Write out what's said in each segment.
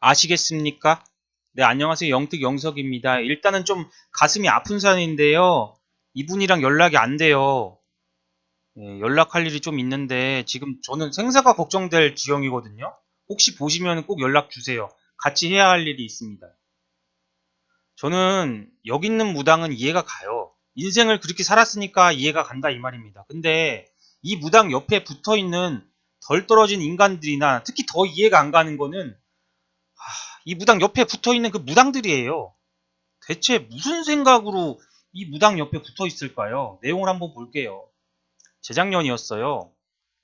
아시겠습니까? 네, 안녕하세요. 영특 영석입니다. 일단은 좀 가슴이 아픈 사연인데요. 이분이랑 연락이 안 돼요. 예, 연락할 일이 좀 있는데 지금 저는 생사가 걱정될 지경이거든요. 혹시 보시면 꼭 연락 주세요. 같이 해야 할 일이 있습니다. 저는 여기 있는 무당은 이해가 가요. 인생을 그렇게 살았으니까 이해가 간다 이 말입니다. 근데 이 무당 옆에 붙어 있는 덜 떨어진 인간들이나 특히 더 이해가 안 가는 거는 하, 이 무당 옆에 붙어 있는 그 무당들이에요. 대체 무슨 생각으로 이 무당 옆에 붙어 있을까요? 내용을 한번 볼게요. 재작년이었어요.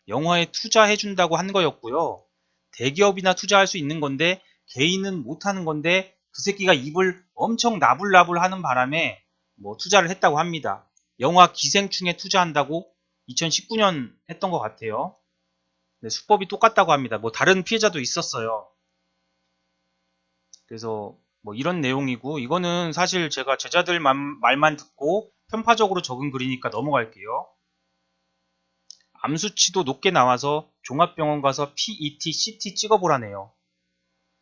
영화에 투자해준다고 한 거였고요. 대기업이나 투자할 수 있는 건데 개인은 못하는 건데 그 새끼가 입을 엄청 나불나불 하는 바람에 뭐 투자를 했다고 합니다. 영화 기생충에 투자한다고 2019년 했던 것 같아요. 네, 수법이 똑같다고 합니다. 뭐 다른 피해자도 있었어요. 그래서 뭐 이런 내용이고 이거는 사실 제가 제자들 만- 말만 듣고 편파적으로 적은 글이니까 넘어갈게요. 암 수치도 높게 나와서 종합병원 가서 PET, CT 찍어보라네요.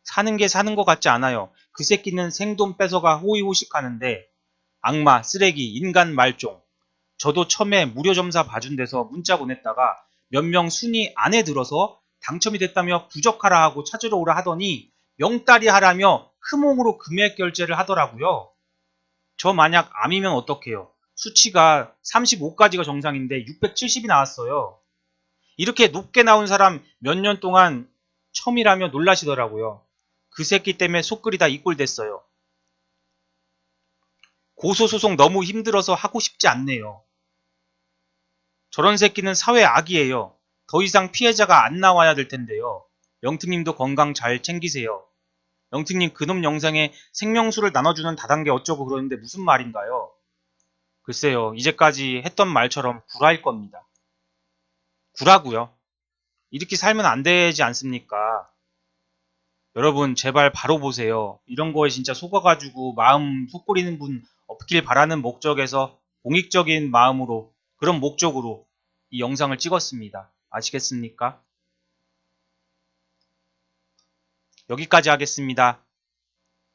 사는 게 사는 것 같지 않아요. 그 새끼는 생돈 뺏어가 호의호식 하는데 악마, 쓰레기, 인간 말종. 저도 처음에 무료 점사 봐준 데서 문자 보냈다가 몇 명 순위 안에 들어서 당첨이 됐다며 부적하라 하고 찾으러 오라 하더니 명따리 하라며 흠몽으로 금액 결제를 하더라고요. 저 만약 암이면 어떡해요? 수치가 35까지가 정상인데 670이 나왔어요. 이렇게 높게 나온 사람 몇 년 동안 처음이라며 놀라시더라고요. 그 새끼 때문에 속 끓이다 이 꼴 됐어요. 고소소송 너무 힘들어서 하고 싶지 않네요. 저런 새끼는 사회 악이에요. 더 이상 피해자가 안 나와야 될 텐데요. 영특님도 건강 잘 챙기세요. 영특님 그놈 영상에 생명수를 나눠주는 다단계 어쩌고 그러는데 무슨 말인가요? 글쎄요, 이제까지 했던 말처럼 구라일 겁니다. 구라고요. 이렇게 살면 안 되지 않습니까? 여러분 제발 바로 보세요. 이런 거에 진짜 속아가지고 마음 속끓이는 분 없길 바라는 목적에서 공익적인 마음으로 그런 목적으로 이 영상을 찍었습니다. 아시겠습니까? 여기까지 하겠습니다.